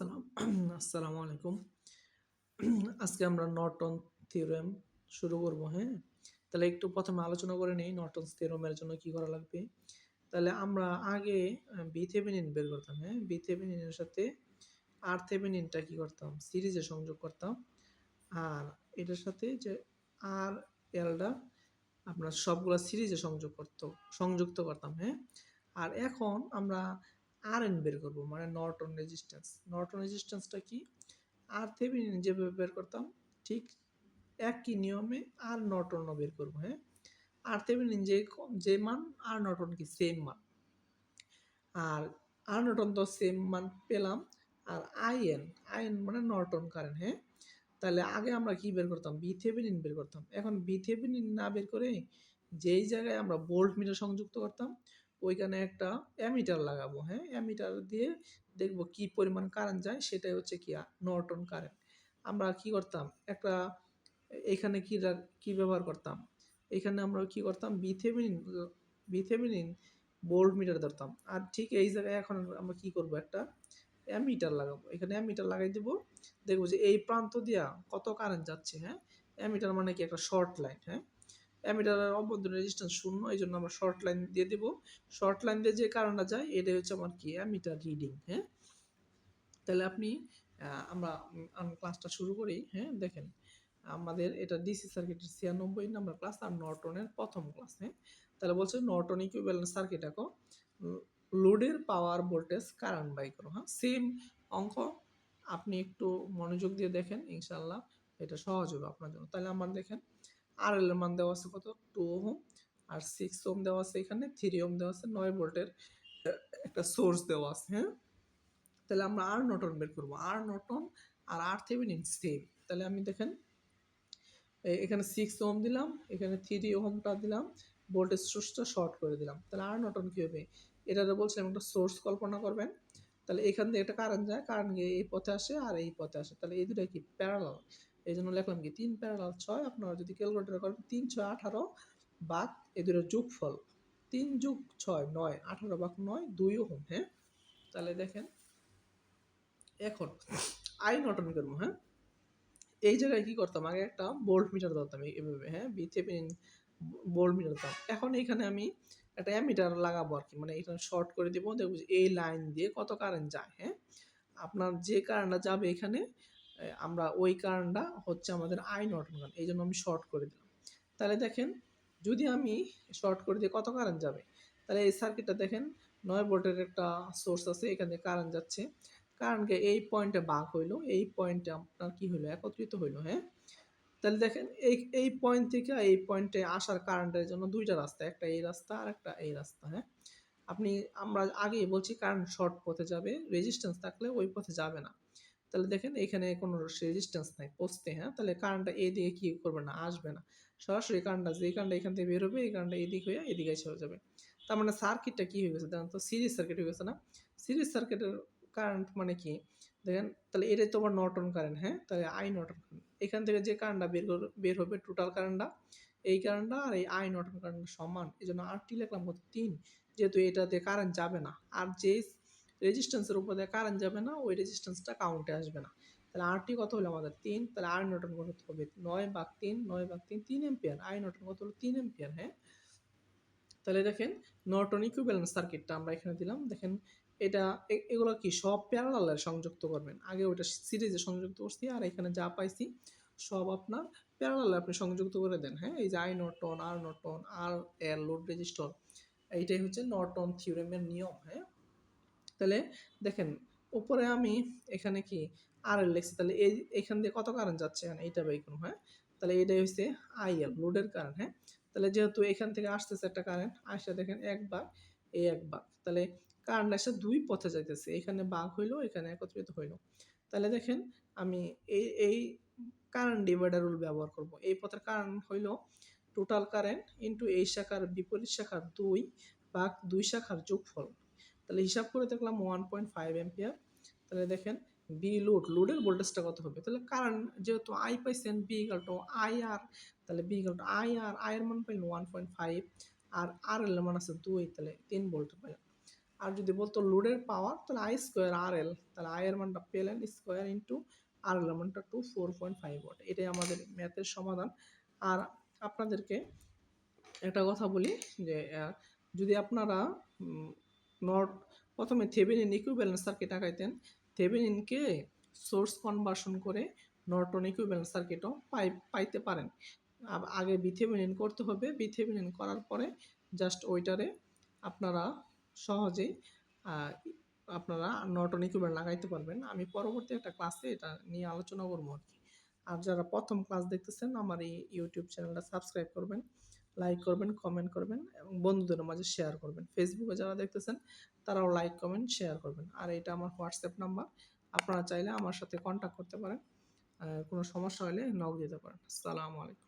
আসসালাম, আসসালামু আলাইকুম। আজকে আমরা নর্টন থিওরেম শুরু করব হ্যাঁ? তাহলে একটু প্রথমে আলোচনা করে নিই নর্টন থিওরেমের জন্য কি করা লাগবে। তাহলে আমরা আগে বি থেভেনিন বের করতাম হ্যাঁ? বি থেভেনিনের সাথে আর থেভেনিনটা কি করতাম? সিরিজে সংযোগ করতাম। আর এটার সাথে যে আর এলটা আপনার সবগুলো সিরিজে সংযোগ করতো, সংযুক্ত করতাম হ্যাঁ? আর এখন আমরা আর এন বের করব মানে নর্টন রেজিস্ট্যান্স নর্টন রেজিস্ট্যান্সটা কি? আর থেভেনিন যেভাবে বের করতাম, ঠিক একই নিয়মে আর নর্টনও বের করব হ্যাঁ? আর থেভেনিন যে যে মান, আর নর্টন কি সেম মান। আর আর নর্টন তো সেম মান পেলাম, আর আইএন আইএন মানে নর্টন কারেন্ট হ্যাঁ? তাহলে আগে আমরা কি বের করতাম? বি থেভেনিন বের করতাম। এখন বি থেভেনিন না বের করে যেই জায়গায় আমরা বোল্ট মিটার সংযুক্ত করতাম ওইখানে একটা অ্যামিটার লাগাবো হ্যাঁ? অ্যামিটার দিয়ে দেখব কি পরিমাণ কারেন্ট যায়, সেটাই হচ্ছে কি নর্টন কারেন্ট আমরা কি করতাম? একটা এখানে কি কি ব্যবহার করতাম? এখানে আমরা কি করতাম? বিথেমিনিন বিথেমিনিন বোল্ট মিটার ধরতাম। আর ঠিক এই জায়গায় এখন আমরা কি করব? একটা অ্যামিটার লাগাবো। এখানে অ্যামিটার লাগাই দেবো। দেখব যে এই প্রান্ত দিয়া কত কারেন্ট যাচ্ছে হ্যাঁ? অ্যামিটার মানে কি? একটা শর্ট লাইন হ্যাঁ? অ্যামিটারের অভ্যন্তরীণ রেজিস্ট্যান্স শূন্য এই জন্য আমরা শর্ট লাইন দিয়ে দেব। শর্ট লাইন দিয়ে যে কারণটা যায়, এটাই হচ্ছে আমার কি? অ্যামিটার রিডিং হ্যাঁ? তাহলে আপনি আমরা ক্লাসটা শুরু করি হ্যাঁ? দেখেন, আমাদের এটা ডিসি সার্কিটের ছিয়ানব্বই নাম্বার ক্লাস আর নর্টনের প্রথম ক্লাস হ্যাঁ? তাহলে বলছে নর্টন ইকুইভ্যালেন্ট সার্কিট আঁকো লোডের পাওয়ার ভোল্টেজ কারেন্ট বাই করো হ্যাঁ? সেম অঙ্ক, আপনি একটু মনোযোগ দিয়ে দেখেন ইনশাল্লাহ এটা সহজ হবে আপনার জন্য। তাহলে আমার দেখেন আর এল এর মান দেওয়া আছে কত? Two ohm. আর সিক্স ওম দেওয়া আছে এখানে। থ্রি ওম দেওয়া আছে। নয় ভোল্টের একটা সোর্স দেওয়া আছে হ্যাঁ? তাহলে আমরা আর নটন বের করব। আর নটন আর আর থেভেনিন সেম তাহলে আমি দেখেন এখানে সিক্স ওম দিলাম, এখানে থ্রি ওহমটা দিলাম, ভোল্টেজ সোর্সটা শর্ট করে দিলাম। তাহলে আর নটন কী হবে? এটাতে বলছিলাম, একটা সোর্স কল্পনা করবেন। তাহলে এখান থেকে একটা কারেন্ট যায় কারেন্ট গিয়ে এই পথে আসে আর এই পথে আসে। তাহলে এই দুটো কি? প্যারালাল এই জন্য লিখলাম কি, তিন প্যারালাল ছয়, আপনারা যদি ক্যালকুলেটার করেন তিন ছয় আঠারো বাঘ এ দুটো যোগফল। তিন যুগ ছয় নয়, আঠারো বাঘ নয়, দুই ওহম হ্যাঁ? তাহলে দেখেন, এখন আই নটন করব হ্যাঁ? এই জায়গায় কি করতাম? আগে একটা বোল্ট মিটার ধরতাম এইভাবে হ্যাঁ? বিথেপিন বোল্ট মিটার ধরতাম। এখন এখানে আমি একটা অ্যামিটার লাগাবো আর কি মানে এখানে শর্ট করে দেবো, দেখব এই লাইন দিয়ে কত কারেন্ট যায় হ্যাঁ? আপনার যে কারেন্টটা যাবে এখানে আমরা ওই কারেন্টটা হচ্ছে আমাদের আই নটন কারেন্ট এই জন্য আমি শর্ট করে দিলাম। তাহলে দেখেন, যদি আমি শর্ট করে দিয়ে কত কারেন্ট যাবে? তাহলে এই সার্কিটটা দেখেন, নয় ভোল্টের একটা সোর্স আছে, এখান কারেন্ট যাচ্ছে। কারেন্টকে এই পয়েন্টে বাঘ হইল, এই পয়েন্টে আপনার কি হইল? একত্রিত হইল হ্যাঁ? তাহলে দেখেন, এই এই পয়েন্ট থেকে এই পয়েন্টে আসার কারেন্টের জন্য দুইটা রাস্তা, একটা এই রাস্তা আর একটা এই রাস্তা হ্যাঁ? আপনি, আমরা আগেই বলছি কারেন্ট শর্ট পথে যাবে রেজিস্ট্যান্স থাকলে ওই পথে যাবে না। তাহলে দেখেন এখানে কোনো রেজিস্ট্যান্স নাই পোস্টে হ্যাঁ? তাহলে কারেন্টটা এই দিকে কী করবে না, আসবে না। সরাসরি কারেন্টটা যে কারেন্টটা এখান থেকে বের হবে, এই কারেন্টটা এদিক হয়ে এদিকে চলে যাবে। তার মানে সার্কিটটা কী হয়ে গেছে? দেখেন তো সিরিজ সার্কিট হয়ে গেছে না? সিরিজ সার্কিটের কারেন্ট মানে কি? দেখেন, তাহলে এটাই তোমার নটন কারেন্ট হ্যাঁ? তাহলে আই নটন কারেন্ট এখান থেকে যে কারেন্টটা বের বের হবে টোটাল কারেন্টটা এই কারেন্টটা আর এই আই নটন কারেন্ট সমান। এই জন্য আরটি লিখলাম তিন। যেহেতু এটাতে কারেন্ট যাবে না। আর যে রেজিস্ট্যান্সের উপর কারেন্ট যাবে না, ওই রেজিস্ট্যান্সটা কাউন্টে আসবে না। তাহলে আরটি কত হলো আমাদের? তিন। তাহলে আই নটন কত হবে? নয় বাঘ তিন, নয় বাঘ তিন তিন এম্পিয়ার আই নটন কত হলো? তিন এম্পিয়ার হ্যাঁ? তাহলে দেখেন নর্টন ইকুইভ্যালেন্ট সার্কিটটা আমরা এখানে দিলাম। দেখেন, এটা এগুলো কি? সব প্যারালালে সংযুক্ত করবেন। আগে ওইটা সিরিজে সংযুক্ত করছি, আর এখানে যা পাইছি, সব আপনার প্যারালালে আপনি সংযুক্ত করে দেন হ্যাঁ? এই যে I Norton R Norton R L load resistor এইটাই হচ্ছে নর্টন থিওরেমের নিয়ম হ্যাঁ? তাহলে দেখেন, উপরে আমি এখানে কি আর এল লিখছি, তাহলে এই, এখান দিয়ে কত কারেন্ট যাচ্ছে? এখানে এইটা বাই করুন হ্যাঁ। তাহলে এটাই হচ্ছে আইএল লোডের কারেন্ট হ্যাঁ। তাহলে যেহেতু এখান থেকে আসতেছে একটা কারেন্ট আসে দেখেন এক বাঘ এই এক বাঘ তাহলে কারেন্ট আসে দুই পথে যাইতেছে, এখানে বাঘ হইল, এখানে একত্রিত হইল। তাহলে দেখেন আমি এই এই কারেন্ট ডিভাইডার রুল ব্যবহার করব। এই পথের কারেন্ট হইল টোটাল কারেন্ট ইন্টু এই শাখার বিপরীত শাখার দুই বাঘ দুই শাখার যোগফল। তাহলে হিসাব করে দেখলাম ওয়ান পয়েন্ট ফাইভ এম্পিয়ার তাহলে দেখেন বি লোড লোডের ভোল্টেজটা কত হবে? তাহলে কারণ যেহেতু আই পাইছেন V equal to I R তাহলে V equal to I R I এর মান পাইলেন ওয়ান পয়েন্ট ফাইভ আর আর এল মান আছে দুই, তাহলে তিন ভোল্ট পাইলাম। আর যদি বলতো লোডের পাওয়ার তাহলে আই স্কোয়ার আর এল তাহলে আই এর মানটা পেলেন স্কোয়ার ইন্টু আর এল মানটা two four point five watt এটাই আমাদের ম্যাথের সমাধান। আর আপনাদেরকে একটা কথা বলি যে যদি আপনারা নট প্রথমে থেভেনিন ইকুইভ্যালেন্স সার্কিট আঁকাইতেন। থেভেনিনকে সোর্স কনভার্সন করে নর্টন ইকুইভ্যালেন্স সার্কিটও পাই পাইতে পারেন। আগে বিথেভেনিন করতে হবে। বিথেভেনিন করার পরে জাস্ট ওইটারে আপনারা সহজেই আপনারা নর্টন ইকুইভ্যালেন্ট লাগাইতে পারবেন। আমি পরবর্তী একটা ক্লাসে এটা নিয়ে আলোচনা করব আর কি। আর যারা প্রথম ক্লাস দেখতেছেন, আমার এই ইউটিউব চ্যানেলটা সাবস্ক্রাইব করবেন। লাইক করবেন কমেন্ট করবেন এবং বন্ধুদের মাঝে শেয়ার করবেন। ফেসবুকে যারা দেখতেছেন, তারাও লাইক কমেন্ট শেয়ার করবেন। আর এটা আমার হোয়াটসঅ্যাপ নাম্বার আপনারা চাইলে আমার সাথে কন্ট্যাক্ট করতে পারেন। কোনো সমস্যা হলে নক দিতে পারেন। আসসালামু আলাইকুম।